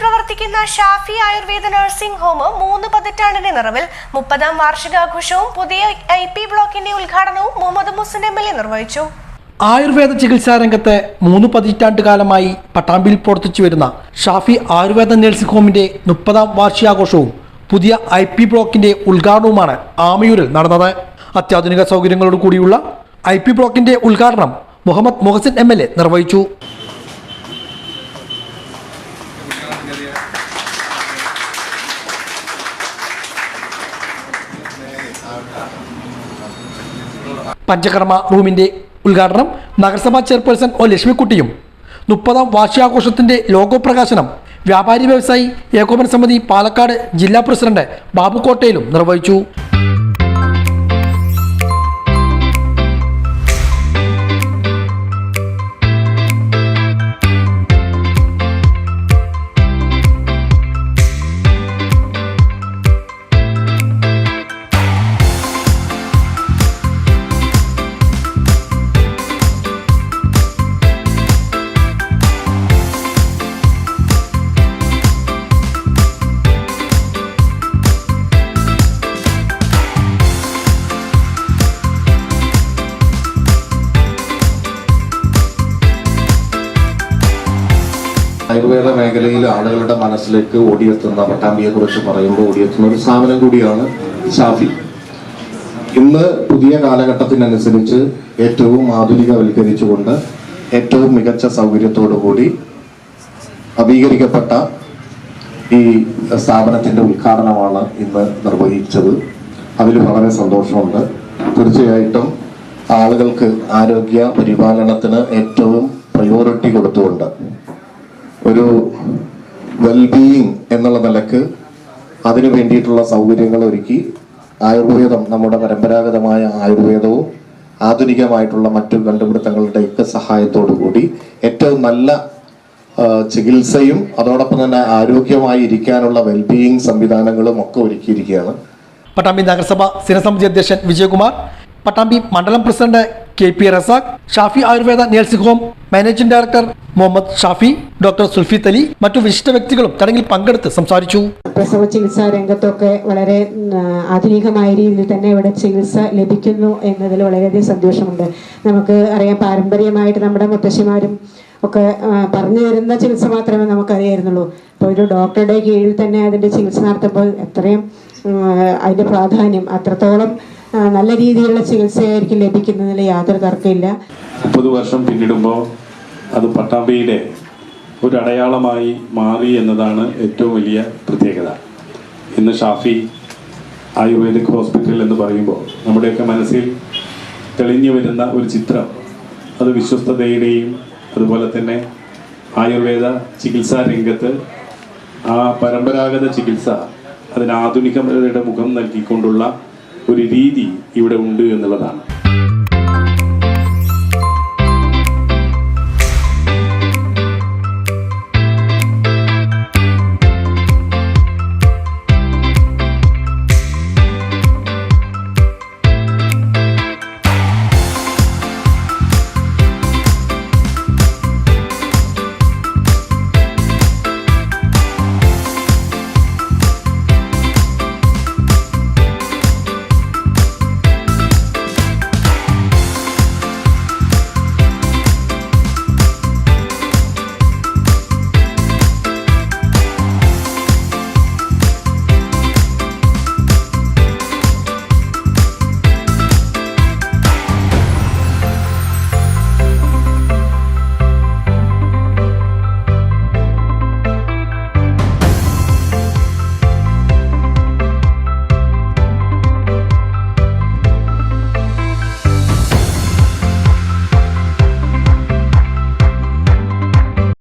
പ്രവർത്തിക്കുന്ന Shafi Ayurveda nursing home മൂന്ന് പതിറ്റാണ്ടിന്റെ നിറവിൽ മുപ്പതാം വാർഷികാഘോഷവും പുതിയ ഐ പി ബ്ലോക്കിന്റെ ഉദ്ഘാടനവും Muhammad Muhsin M L A നിർവഹിച്ചു. ആയുർവേദ ചികിത്സാ രംഗത്തെ മൂന്ന് പതിറ്റാണ്ട് കാലമായി പട്ടാമ്പിയിൽ പ്രവർത്തിച്ചു വരുന്ന ഷാഫി ആയുർവേദ നഴ്സിംഗ് ഹോമിന്റെ മുപ്പതാം വാർഷികാഘോഷവും പുതിയ ഐ പി ബ്ലോക്കിന്റെ ഉദ്ഘാടനവുമാണ് ആമയൂരിൽ നടന്നത്. അത്യാധുനിക സൗകര്യങ്ങളോട് കൂടിയുള്ള ഐ പി ബ്ലോക്കിന്റെ ഉദ്ഘാടനം മുഹമ്മദ് മുഹസിൻ എ നിർവഹിച്ചു. പഞ്ചകർമ്മ റൂമിന്റെ ഉദ്ഘാടനം നഗരസഭാ ചെയർപേഴ്സൺ ഒ ലക്ഷ്മിക്കുട്ടിയും. മുപ്പതാം വാർഷികാഘോഷത്തിന്റെ ലോഗോ പ്രകാശനം വ്യാപാരി വ്യവസായി ഏകോപന സമിതി പാലക്കാട് ജില്ലാ പ്രസിഡന്റ് ബാബു കോട്ടയിലും നിർവഹിച്ചു. ആയുർവേദ മേഖലയിൽ ആളുകളുടെ മനസ്സിലേക്ക് ഓടിയെത്തുന്ന പട്ടാമ്പിയെ കുറിച്ച് പറയുമ്പോൾ ഓടിയെത്തുന്ന ഒരു സ്ഥാപനം കൂടിയാണ് ഷാഫി. ഇന്ന് പുതിയ കാലഘട്ടത്തിനനുസരിച്ച് ഏറ്റവും ആധുനികവൽക്കരിച്ചുകൊണ്ട് ഏറ്റവും മികച്ച സൗകര്യത്തോടു കൂടി നവീകരിക്കപ്പെട്ട ഈ സ്ഥാപനത്തിന്റെ ഉദ്ഘാടനമാണ് ഇന്ന് നിർവഹിച്ചത്. അതിൽ വളരെ സന്തോഷമുണ്ട്. തീർച്ചയായിട്ടും ആളുകൾക്ക് ആരോഗ്യ പരിപാലനത്തിന് ഏറ്റവും പ്രയോറിറ്റി കൊടുത്തുകൊണ്ട് ഒരു വെൽബീയിങ് എന്നുള്ള നിലയ്ക്ക് അതിനു വേണ്ടിയിട്ടുള്ള സൗകര്യങ്ങൾ ഒരുക്കി ആയുർവേദം നമ്മുടെ പരമ്പരാഗതമായ ആയുർവേദവും ആധുനികമായിട്ടുള്ള മറ്റു കണ്ടുപിടുത്തങ്ങളുടെയൊക്കെ സഹായത്തോടു കൂടി ഏറ്റവും നല്ല ചികിത്സയും അതോടൊപ്പം തന്നെ ആരോഗ്യമായി ഇരിക്കാനുള്ള വെൽബീയിങ് സംവിധാനങ്ങളും ഒക്കെ ഒരുക്കിയിരിക്കുകയാണ്. പട്ടാമ്പി നഗരസഭ സ്ഥിരസമിതി അധ്യക്ഷൻ വിജയകുമാർ പട്ടാമ്പി മണ്ഡലം president K P Razak Shafi Ayurveda nursing home managing director Muhammad Shafi doctor Sulfi തലി മറ്റു വിശിഷ്ട വ്യക്തികളും ചടങ്ങിൽ പങ്കെടുത്ത് സംസാരിച്ചു. പ്രസവ ചികിത്സാ രംഗത്തൊക്കെ വളരെ ആധുനികമായ രീതിയിൽ തന്നെ ഇവിടെ ചികിത്സ ലഭിക്കുന്നു എന്നതിൽ വളരെയധികം സന്തോഷമുണ്ട്. നമുക്ക് അറിയാം പാരമ്പര്യമായിട്ട് നമ്മുടെ മുത്തശ്ശിമാരും ഒക്കെ പറഞ്ഞു തരുന്ന ചികിത്സ മാത്രമേ നമുക്കറിയായിരുന്നുള്ളൂ. അപ്പോൾ ഒരു ഡോക്ടറുടെ കീഴിൽ തന്നെ അതിന്റെ ചികിത്സ നടത്തുമ്പോൾ എത്രയും അതിന്റെ പ്രാധാന്യം അത്രത്തോളം നല്ല രീതിയിലുള്ള ചികിത്സയായിരിക്കും ലഭിക്കുന്നതിൽ യാതൊരു തർക്കമില്ല. മുപ്പത് വർഷം പിന്നിടുമ്പോൾ അത് പട്ടാമ്പിയിലെ ഒരു അടയാളമായി മാറി എന്നതാണ് ഏറ്റവും വലിയ പ്രത്യേകത. ഇന്ന് ഷാഫി ആയുർവേദിക് ഹോസ്പിറ്റൽ എന്ന് പറയുമ്പോൾ നമ്മുടെയൊക്കെ മനസ്സിൽ തെളിഞ്ഞു വരുന്ന ഒരു ചിത്രം. അത് വിശ്വസ്തതയുടെയും അതുപോലെ തന്നെ ആയുർവേദ ചികിത്സാ രംഗത്ത് ആ പരമ്പരാഗത ചികിത്സ അതിന് ആധുനികതയുടെ മുഖം നൽകിക്കൊണ്ടുള്ള ഒരു രീതി ഇവിടെ ഉണ്ട് എന്നുള്ളതാണ്.